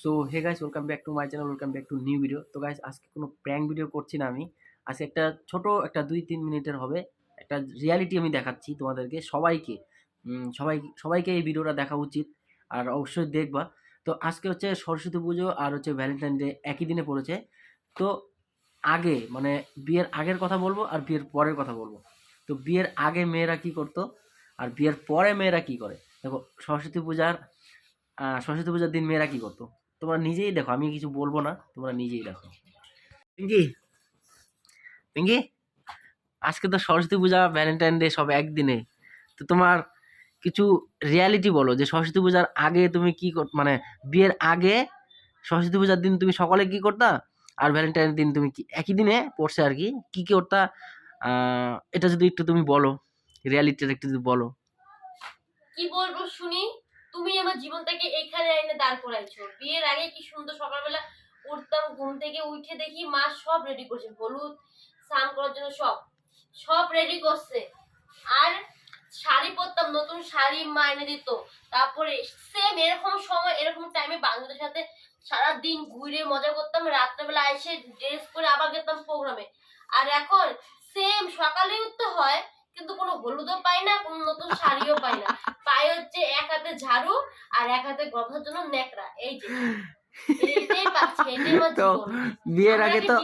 So hey guys welcome back to my channel welcome back to new video তো guys আজকে কোনো prank video করছি না আমি। আজকে একটা ছোট একটা দুই তিন মিনিটের হবে। একটা রিয়ালিটি আমি দেখাচ্ছি তোমাদেরকে, সবাইকে। সবাই, সবাইকে এই ভিডিওটা দেখা উচিত, আর অবশ্যই দেখবা। তো আজকে হচ্ছে সরস্বতী পুজো আর হচ্ছে ভ্যালেন্টাইন ডে একই দিনে পড়েছে। তো আগে মানে বিয়ের আগের কথা বলব আর বিয়ের পরের কথা বলব। তো বিয়ের আগে মেয়েরা কি করতো, আর বিয়ের পরে মেয়েরা কি করে? দেখো, সরস্বতী পূজার সরস্বতী পূজার দিন মেয়েরা কি করতো? তোমরা নিজেই দেখো আমি কিছু বলব না, তোমরা নিজেই দেখো। পিঙ্কি? পিঙ্কি? আজকে তো সরস্বতী পূজা ভ্যালেন্টাইন ডে সব একদিনে। তো তোমার কিছু রিয়ালিটি বলো, যে সরস্বতী পূজার আগে তুমি কি মানে বিয়ের আগে সরস্বতী পূজার দিন তুমি সকালে কি করতা? আর ভ্যালেন্টাইন দিন তুমি কি, একই দিনে পড়ছে আর কি? কি কি করতা? এটা যদি একটু তুমি বলো রিয়ালিটিটা একটু যদি বলো। কি বলব শুনি? তুমি আমার জীবনটাকে এখানে এনে দাঁড় করাইছো। বিয়ের আগে কি সুন্দর সকালবেলা উঠতাম, ঘুম থেকে উঠে দেখি মা সব রেডি করছে, হলুদ, স্নান করার জন্য সব সব রেডি করছে। আর শাড়ি পরতাম, নতুন শাড়ি মা এনে দিত। তারপরে সেম এরকম সময়, এরকম টাইমে বান্ধবীদের সাথে সারা দিন ঘুরে মজা করতাম, রাত্রেবেলা এসে ড্রেস পরে আবার গেতাম প্রোগ্রামে। আর এখন সেম সকালে উঠতে হয় কিন্তু কোনো হলুদও পাই না কোনো নতুন শাড়িও পাই না। পায়ে হচ্ছে এক হাতে ঝাড়ু আর এক হাতে গভার জন্য নেকড়া এই যে। তো বিয়ের আগে তো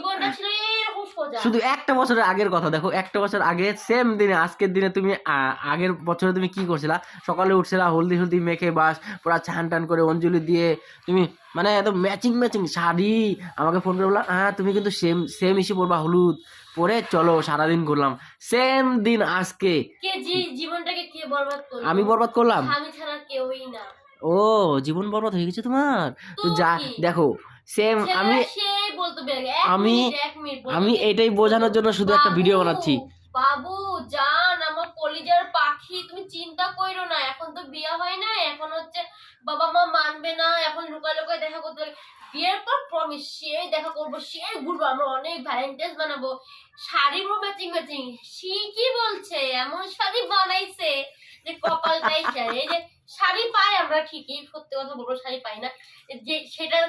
শুধু একটা বছরের আগের কথা দেখো একটা বছর আগে সেম দিনে আজকের দিনে তুমি আগের বছরে তুমি কি করছিলা? সকালে উঠছিলা হলদি হলদি মেখে বাস পুরা ছান টান করে অঞ্জলি দিয়ে তুমি মানে একদম ম্যাচিং ম্যাচিং শাড়ি আমাকে ফোন করে বললাম হ্যাঁ তুমি কিন্তু সেম সেম ইস্যু পরবা হলুদ। পরে চলো সারাদিন ঘুরলাম। সেম দিন আজকে। কে জীবনটাকে কে বরবাদ করল? আমি বরবাদ করলাম? আমি ছাড়া কেউই না। ও জীবন বরবাদ হয়ে গেছে তোমার? তো যা দেখো সেম আমি আমি- আমি এটাই বোঝানোর জন্য শুধু একটা ভিডিও বানাচ্ছি। বাবু জান আমার কলিজার পাখি তুমি চিন্তা করো না। এখন তো বিয়ে হয় না এখন হচ্ছে বাবা মা মানবে না এখন লুকায় লুকায় দেখা করতে বিয়ের পর প্রমিস সে দেখা করব সে ঘুরবো আমরা অনেক ভ্যালেন্টাইন্স বানাবো। ম্যাচিং ম্যাচিং সে কি বলছে? এমন শাড়ি বানাইছে যে কপালটাই শাড়ি এই যে শাড়ি পাই আমরা ঠিকই সত্যি কথা বলব শাড়ি পাই না। যে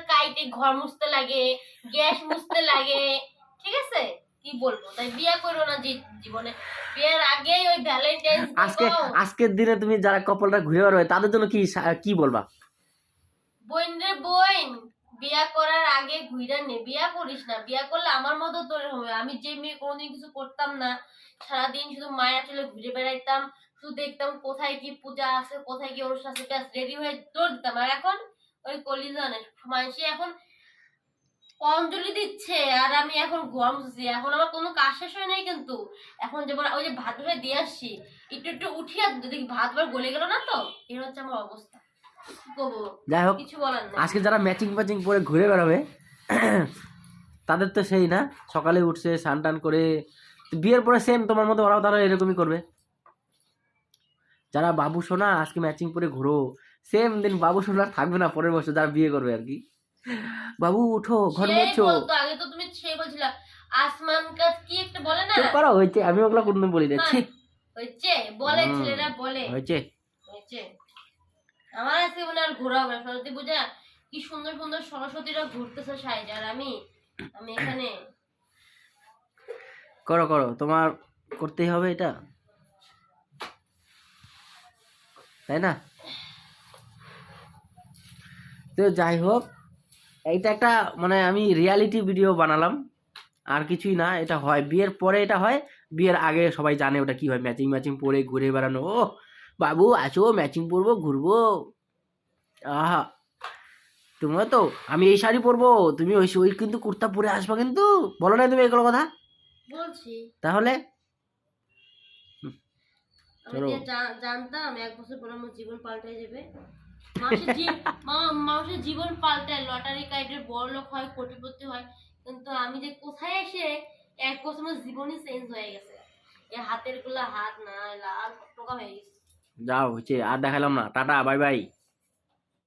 কাইটে ঘর মুছতে লাগে গ্যাস মুছতে লাগে। ঠিক আছে? কি বলব? তাই বিয়ে করো না জী- জীবনে। বিয়ের আগেই ওই ভ্যালেন্টাইন্স আজকে আজকের দিনে তুমি যারা কপালটা ঘুরে বেরোবে তাদের জন্য কি কি বলবা? বোন রে বোন বিয়া করার আগে ঘুইরা নে। বিয়া করিস না, বিয়া করলে আমার মতো তোর হবে। আমি যে মেয়ে কোনোদিন কিছু করতাম না, সারাদিন শুধু মায়ের চলে ঘুরে বেড়াইতাম, শুধু দেখতাম কোথায় কি পূজা আছে, কোথায় কি অনুষ্ঠান আছে, ব্যাস রেডি হয়ে দৌড় দিতাম। আর এখন ওই কলিজনে মানুষে এখন অঞ্জলি দিচ্ছে, আর আমি এখন দিচ্ছি এখন আমার কোনো কাজ শেষ হয় নাই কিন্তু। এখন যেমন ওই যে ভাত বসে দিয়ে আসছি, একটু একটু উঠিয়ে দেখি, ভাত বার গলে গেল না তো? এই হচ্ছে আমার অবস্থা। যাই হোক আজকে যারা ম্যাচিং ম্যাচিং পরে ঘুরে বেড়াবে তাদের তো সেই না সকালে উঠছে স্নান টান করে বিয়ের পরে সেম তোমার মতো ওরাও তারা এরকমই করবে। যারা বাবু সোনা আজকে ম্যাচিং পরে ঘুরো সেম দিন বাবু সোনা থাকবে না পরের বছর যারা বিয়ে করবে আর কি। বাবু উঠো ঘর মোছো। আগে তো তুমি সেই বলছিলা আসমান কাজ কি একটা বলে না? করো হয়েছে আমি ওগুলো কোনদিন বলি না ছি হয়েছে বলে ছেলেরা বলে। হয়েছে। আমার আজকে মনে আর ঘোরা হবে সরস্বতী পূজা, কি সুন্দর সুন্দর সরস্বতীরা ঘুরতেছে সাইজ। আর আমি আমি এখানে করো করো। তোমার করতেই হবে এটা। তাই না? তো যাই হোক, এইটা একটা মানে আমি রিয়ালিটি ভিডিও বানালাম। আর কিছুই না, এটা হয়। বিয়ের পরে এটা হয়। বিয়ের আগে সবাই জানে ওটা কি হয়। ম্যাচিং ম্যাচিং পরে ঘুরে বেড়ানো। ও বাবু আসো ম্যাচিং পরবো ঘুরবো। আহা তোমরা তো আমি এই শাড়ি পরবো। তুমি ওই ওই কিন্তু কুর্তা পরে আসবা কিন্তু। বলো না তুমি এগুলো কথা। বলছি। তাহলে? চলো। জানতাম এক বছর পর আমার জীবন পাল্টে যাবে মানুষের জীবন পাল্টায় লটারি কাইটের বড় লোক হয় কোটিপতি হয়। কিন্তু আমি যে কোথায় এসে এক বছর জীবনই চেঞ্জ হয়ে গেছে। হাতেরগুলা হাত না লাল টকা হয়ে গেছে। যাও হচ্ছে আর দেখালাম না। Tata bye bye.